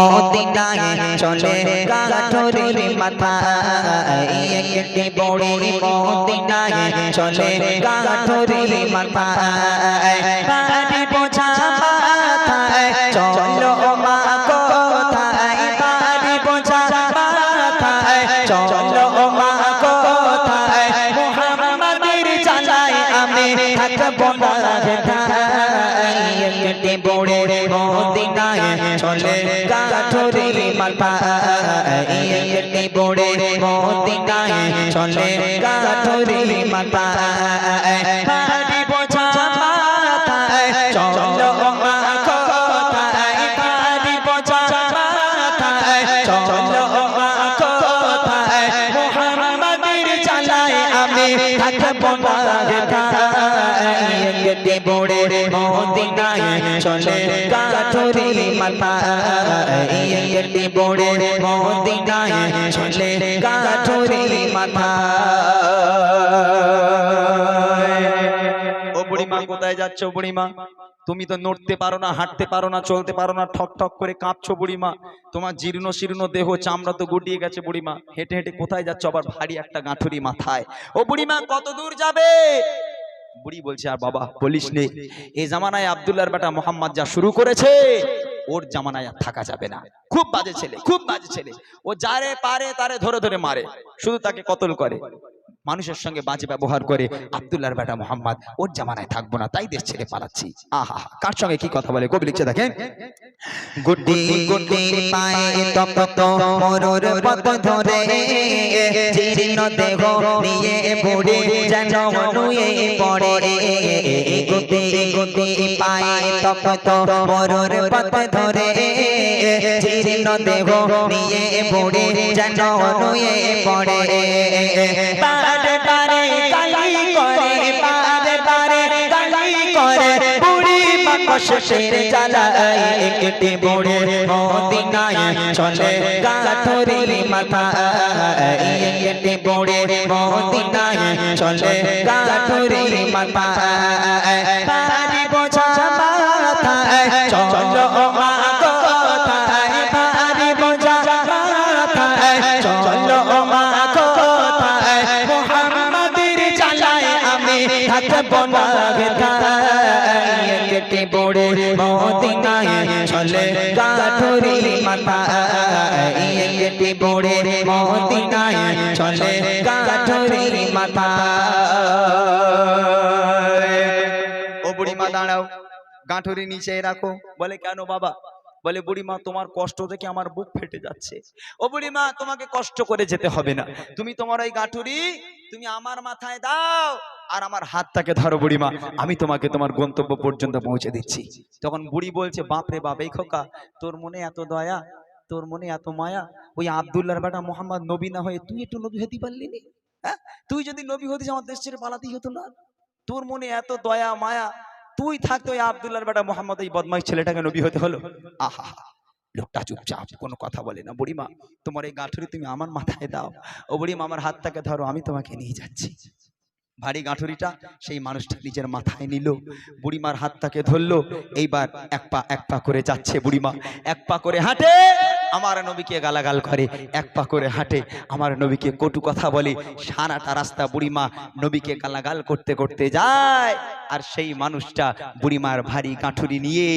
মদিনায় চলে গাঠরে মাথায় একটি বড়ি মদিনায় চলে গাঠরে মাথায় বাড়ি বোঝা মাথায় চলো মা কোথায়? বাড়ি বোঝা মাথায় চলো মা কোথায়? মোহাম্মদের চালায় আমি থাকব না একটি বড়ে মদিনায় চলে গাঠরে মাথায় একটি বড়ে মদিনায় চলে যাচ্ছ বুড়িমা? তুমি তো নড়তে পারো না, হাঁটতে পারো না, চলতে পারো না, ঠক ঠক করে কাঁপছো বুড়িমা। তোমার জীর্ণ শীর্ণ দেহ চামড়া তো গুটিয়ে গেছে বুড়িমা। হেঁটে হেঁটে কোথায় যাচ্ছ? আবার ভারী একটা গাঁঠুরি মাথায়। ও বুড়িমা, কত দূর যাবে? বুড়ি বলছে, আর বাবা, বলিস নে এই জামানায় আব্দুল্লাহর বেটা মোহাম্মদ যা শুরু করেছে ওর জামানায় থাকা যাবে না। খুব বাজে ছেলে, খুব বাজে ছেলে। ও যারে পারে তারে ধরে ধরে মারে। শুধু তাকে কতল করে। মানুষের সঙ্গে বাজে ব্যবহার করে আব্দুল্লাহর বেটা মোহাম্মদ ওর জামানায় থাকব না তাই দেশ ছেড়ে পালাচ্ছি। আহা কার সঙ্গে কি কথা বলে কবি লিখছে দেখেন। গুড্ডি পায়ে মরুর পথ ধরে জীর্ণ দেহ নিয়ে বুড়ে যেন নুয়ে পড়ে। গুড্ডি পায়ে মরুর পথ ধরে জীর্ণ দেহ নিয়ে বুড়ে যেন নুয়ে পড়ে। বারে গালি করে, পারে পারে, গালি করে। পুরি কষ্টের জ্বালায় একটি বুড়ে। মদিনায় চলে গাথরি মাথা একটি বুড়ে। মদিনায় চলে গাথরি মাথা গাঁঠুরি নিচে রাখো। বলে, কেন বাবা? বলে, বুড়িমা, তোমার কষ্ট থেকে আমার বুক ফেটে যাচ্ছে। ও বুড়িমা, তোমাকে কষ্ট করে যেতে হবে না। তুমি তোমার ওই গাঁঠুরি, তুমি আমার মাথায় দাও। আর আমার হাতটাকে ধরো বুড়িমা, আমি তোমাকে তোমার গন্তব্য পর্যন্ত পৌঁছে দিচ্ছি। তখন বুড়ি বলছে, বাপরে বাপ, এই খোকা, তোর মনে এত দয়া, তোর মনে এত মায়া? ওই আবদুল্লাহর বেটা মোহাম্মদ নবী না হয়ে তুই একটু নবী হতে পারলি নি? হ্যাঁ? তুই যদি নবী হতিস, আমার দেশ ছেড়ে পালাতেই হতো না। তোর মনে এত দয়া, মায়া, তুই থাকতো ওই আবদুল্লাহর বেটা মোহাম্মদ, এই বদমাইশ ছেলেটাকে নবী হতে হলো? আহা, লোকটা চুপচাপ, কোনো কথা বলে না। বুড়িমা, তোমার এই গাঁঠুরি তুমি আমার মাথায় দাও। ও বুড়িমা, আমার হাতটাকে ধরো, আমি তোমাকে নিয়ে যাচ্ছি। ভারী গাঁঠুরিটা সেই মানুষটা নিজের মাথায় নিল, বুড়িমার হাতটাকে ধরলো, এইবার এক পা এক পা করে যাচ্ছে বুড়িমা। এক পা করে হাঁটে, আমার নবীকে গালাগাল করে। এক পা করে হাঁটে, আমার নবীকে কটু কথা বলে। সারাটা রাস্তা বুড়িমা নবীকে গালাগাল করতে করতে যায়। আর সেই মানুষটা বুড়িমার ভারী গাঁঠুরি নিয়ে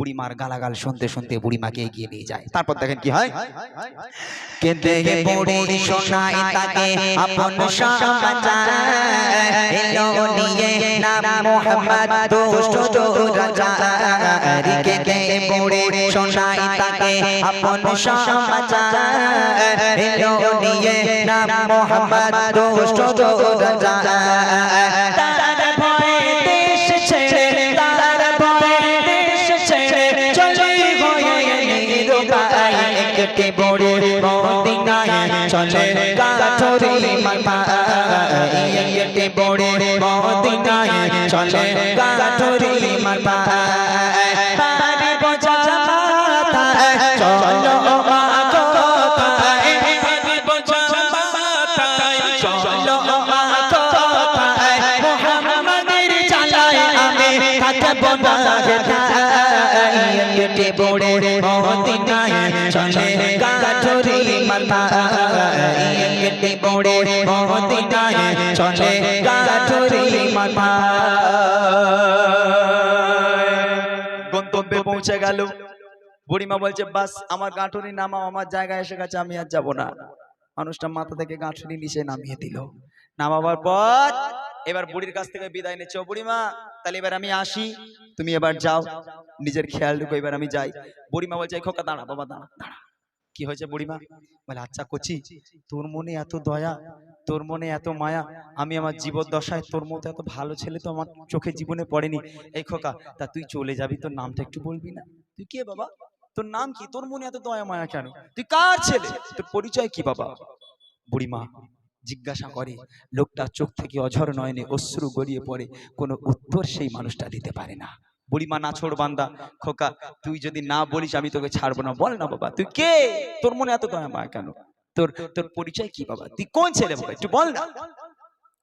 বুড়িমার গালাগাল শুনতে শুনতে বুড়িমাকে এগিয়ে নিয়ে যায়। তারপর দেখেন কি হয়? কেঁদে পড়ে শোনাই তাকে আপন এলো নিয়ে নাম মোহাম্মদ দুষ্ট রাজা। কেঁদে পড়ে শোনাই তাকে আপন সমাচার এলো নিয়ে নাম মোহাম্মদ দুষ্ট রাজা। একটি বড় মদিনায় চলে কাঠরি মাথা একটি বড় মদিনায় চলে কাঠরি মাথা গন্তব্যে পৌঁছে গেল। বুড়িমা বলছে, বাস, আমার নামাও, আমার জায়গায় এসে গেছে, আমি আর যাব না। মানুষটা মাথা থেকে নিচে নামিয়ে দিল। নামাবার পর এবার বুড়ির কাছ থেকে বিদায় নিচ্ছে। বুড়িমা, তাহলে এবার আমি আসি। তুমি এবার যাও। নিজের খেয়াল রেখো, এবার আমি যাই। বুড়িমা বলছে খোকা, দাঁড়া, বাবা, দাঁড়া দাঁড়া। কি হয়েছে বুড়িমা? বলে আচ্ছা কচি, তোর মনে এত দয়া তোর মনে এত মায়া? আমি আমার জীবদ্দশায় তোর মতো এত ভালো ছেলে তো আমার চোখে জীবনে পড়েনি। এই খোকা, তা তুই চলে যাবি, তোর নামটা একটু বলবি না? তুই কে বাবা? তোর নাম কি? তোর মনে এত দয়া মায়া কেন? তুই কার ছেলে? তোর পরিচয় কি বাবা? বুড়িমা, জিজ্ঞাসা করে লোকটা চোখ থেকে অঝর নয়নে অশ্রু গড়িয়ে পড়ে, কোনো উত্তর সেই মানুষটা দিতে পারে না। বুড়িমা নাছোড় বান্দা, খোকা, তুই যদি না বলিস আমি তোকে ছাড়বো না। বল না বাবা, তুই কে? তোর মনে এত দয়া মায়া কেন? তোর তোর পরিচয় কি বাবা? তুই কোন ছেলে বাবা? একটু বল না।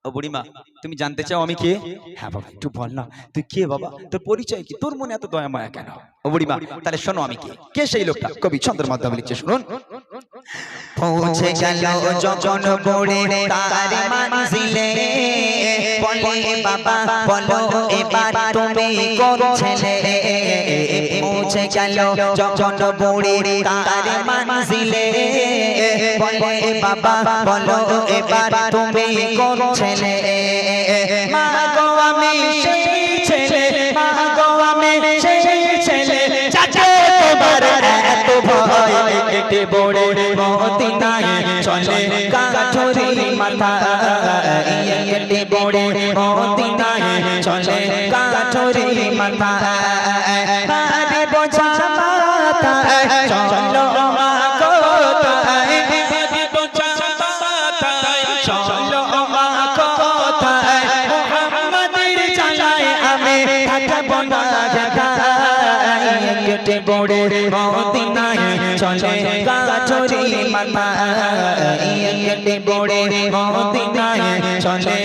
ও বুড়িমা তুমি জানতে চাও আমি কে? হ্যাঁ বাবা একটু বল না। তুই কে বাবা? তোর পরিচয় কি? তোর মনে এত দয়া মায়া কেন? ও বুড়িমা তাহলে শোনো আমি কে? কে সেই লোকটা? কবি চন্দ্র মাধ্যমে লিখছে শুনুন। পৌঁছে গেল যখন বড়ে তার মানজিলে বলে বাবা বলো এবার তুমি কোন ছেলে? পৌঁছে গেল যখন বড়ে তার মানজিলে বলে বাবা বলো এবার তুমি কোন ছেলে? মাথা কেটে বড়ে মদিনায় চলে কাঠুরি মাথা কেটে বড়ে মদিনায় চলে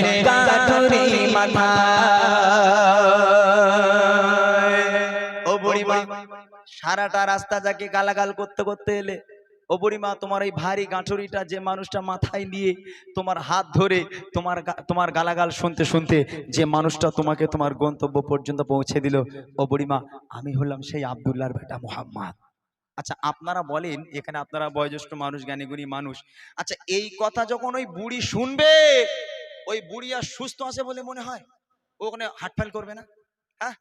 ও বুড়িমা সারাটা রাস্তা যাকে গালাগাল করতে করতে এলে বুড়িমা, তোমার এই ভারী গাঁঠুরিটা যে মানুষটা মাথায় নিয়ে তোমার হাত ধরে তোমার তোমার গালাগাল শুনতে শুনতে যে মানুষটা তোমাকে তোমার গন্তব্য পর্যন্ত পৌঁছে দিল বুড়িমা, আমি হলাম সেই আবদুল্লাহর বেটা মোহাম্মদ। আচ্ছা আপনারা বলেন, এখানে আপনারা বয়োজ্যেষ্ঠ মানুষ, জ্ঞানীগুণী মানুষ। আচ্ছা এই কথা যখন ওই বুড়ি শুনবে, ওই বুড়ি আর সুস্থ আছে বলে মনে হয়? ওখানে হাটফাল করবে না? হ্যাঁ?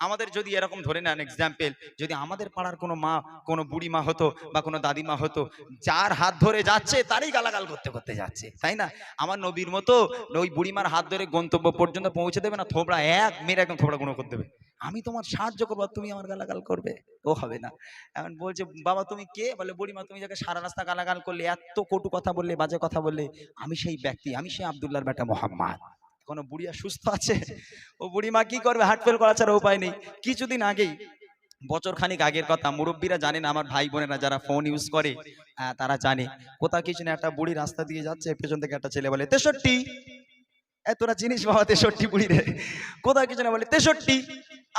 আমাদের যদি এরকম ধরে নেন এক্সাম্পল যদি আমাদের পাড়ার কোনো মা, কোনো বুড়ি মা হতো বা কোনো দাদিমা হতো, যার হাত ধরে যাচ্ছে, তারই গালাগাল করতে করতে যাচ্ছে, তাই না? আমার নবীর মতো ওই বুড়িমার হাত ধরে গন্তব্য পর্যন্ত পৌঁছে দেবে না, থোবড়া এক মেরে একদম থোবড়া গুঁড়ো করে দেবে। আমি তোমার সাহায্য করব তুমি আমার গালাগাল করবে, ও হবে না। এখন বলছে, বাবা, তুমি কে? বলে, বুড়িমা, তুমি যাকে সারা রাস্তা গালাগাল করলে, এত কটু কথা বললে, বাজে কথা বললে, আমি সেই ব্যক্তি, আমি সেই আবদুল্লাহর বেটা মোহাম্মদ। কোনো বুড়িয়া সুস্থ আছে? ও বুড়িমা কি করবে? হার্ট ফেল করা ছাড়া উপায় নেই। কিছুদিন আগেই বছর খানিক আগের কথা মুরব্বীরা জানেন আমার ভাই বোনেরা যারা ফোন ইউজ করে তারা জানে। কোথাও কিছু না একটা বুড়ি রাস্তা দিয়ে যাচ্ছে পেছন থেকে একটা ছেলে বলে তেষট্টি? তোরা চিনিস বাবা তেষট্টি বুড়ি রে কোথাও কিছু না বলে তেষট্টি?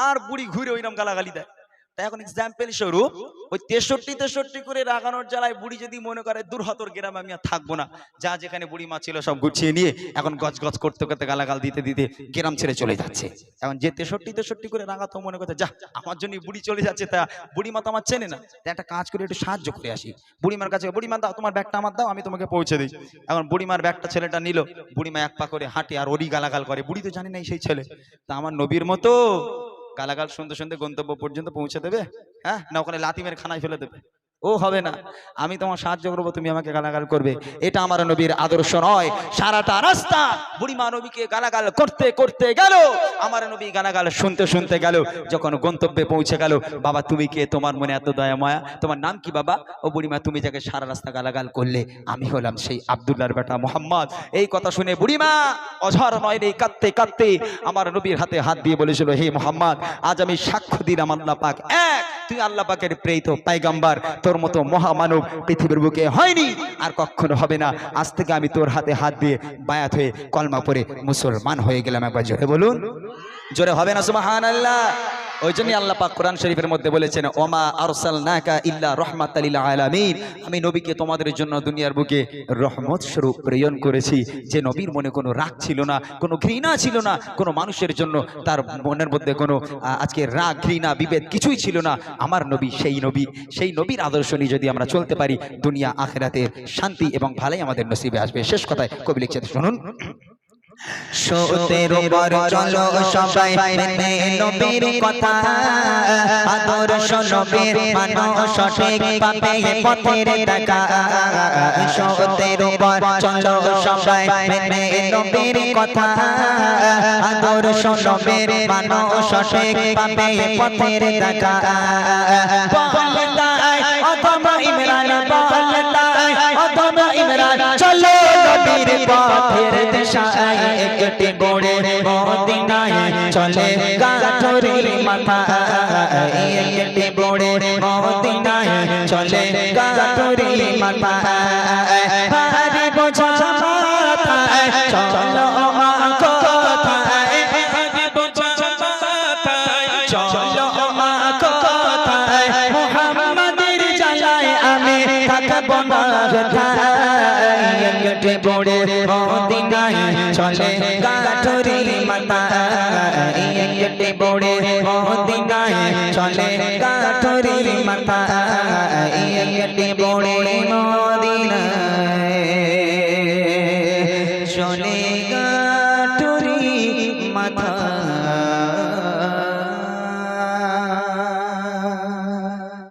আর বুড়ি ঘুরে ওইরকম গালাগালি দেয়। তাই এখন এক্সাম্পল স্বরূপ, ওই তেষট্টি তেষট্টি করে রাগানোর জ্বালায় বুড়ি যদি মনে করে দূরহতর গ্রামে আমি আর থাকব না। যা যেখানে বুড়ি মা ছিল সব গুছিয়ে নিয়ে এখন গজ গজ করতে করতে গালাগাল দিতে দিতে গ্রাম ছেড়ে চলে যাচ্ছে। এখন যে তেষট্টি তেষট্টি করে রাগাতো মনে করছে, যা, আমার জন্য বুড়ি চলে যাচ্ছে। তা বুড়ি মা তো আমার চেনে না। তাই একটা কাজ করে একটু সাহায্য করে আসি। বুড়িমার কাছে বুড়িমা দাও, তোমার ব্যাগটা আমার দাও, আমি তোমাকে পৌঁছে দিই। এখন বুড়িমার ব্যাগটা ছেলেটা নিল বুড়িমা এক পা করে হাঁটে আর ওরই গালাগাল করে। বুড়ি তো জানি না সেই ছেলে। তা আমার নবীর মতো গালাগাল শুনতে শুনতে গন্তব্য পর্যন্ত পৌঁছে দেবে হ্যাঁ? না ওখানে লাতিমের খানায় ফেলে দেবে। ও হবে না। আমি তোমার সাহায্য করব, তুমি আমাকে গালাগাল করবে। এটা আমার নবীর আদর্শ নয়। সারাটা রাস্তা বুড়িমা নবীকে গালাগাল করতে করতে গেল। আমার নবী গালাগাল শুনতে শুনতে গেল। যখন গন্তব্যে পৌঁছে গেল, বাবা, তুমি কে? তোমার মনে এত দয়া, মায়া? তোমার নাম কি, বাবা? ও বুড়িমা, তুমি যাকে সারা রাস্তা গালাগাল করলে, আমি হলাম সেই আবদুল্লাহর বেটা মোহাম্মদ। এই কথা শুনে বুড়িমা অঝর নয় রে কাঁদতে কাঁদতে আমার নবীর হাতে হাত দিয়ে বলেছিল, হে মোহাম্মদ, আজ আমি সাক্ষ্য দিলাম আল্লাহ পাক এক তুই আল্লাহ পাকের প্রেরিত পাইগাম্বার, তোর মতো মহামানব পৃথিবীর বুকে হয়নি আর কখনো হবে না। আজ থেকে আমি তোর হাতে হাত দিয়ে বায়াত হয়ে কলমা পরে মুসলমান হয়ে গেলাম একবার জোরে বলুন। জোরে হবে না, সুবহানাল্লাহ। ওই জন্যই আল্লাহ পাক কোরআন শরীফের মধ্যে বলেছেন ওমা আরসালনাকা ইল্লা রাহমাতাল লিল আলামিন। আমি নবীকে তোমাদের জন্য দুনিয়ার বুকে রহমত স্বরূপ প্রেরণ করেছি যে নবীর মনে কোনো রাগ ছিল না কোনো ঘৃণা ছিল না কোনো মানুষের জন্য তার মনের মধ্যে কোনো আজকে রাগ ঘৃণা বিভেদ কিছুই ছিল না। আমার নবী সেই নবী সেই নবীর আদর্শ নিয়ে যদি আমরা চলতে পারি দুনিয়া আখেরাতে শান্তি এবং ভালোই আমাদের নসিবে আসবে। শেষ কথায় কবি লিখছে শুনুন। সতের উপর চলো সবাই মেনে নবীর কথা। আদর্শ নবীর মানো সঠিক পাবে পথের দেখা। সতের উপর চলো সবাই মেনে নবীর কথা। আদর্শ নবীর মানো সঠিক পাবে পথের দেখা। পথের দেশায় একটি বড়ে মদিনায় চলে গাঠরি মাথা একটি বড়ে মদিনায় চলে গাঠরি মাথা হারি বোঝা মাথায় চলো গাঠরি মাথা একটি বড়ে মদিনায় চলে। গাঠরি মাথা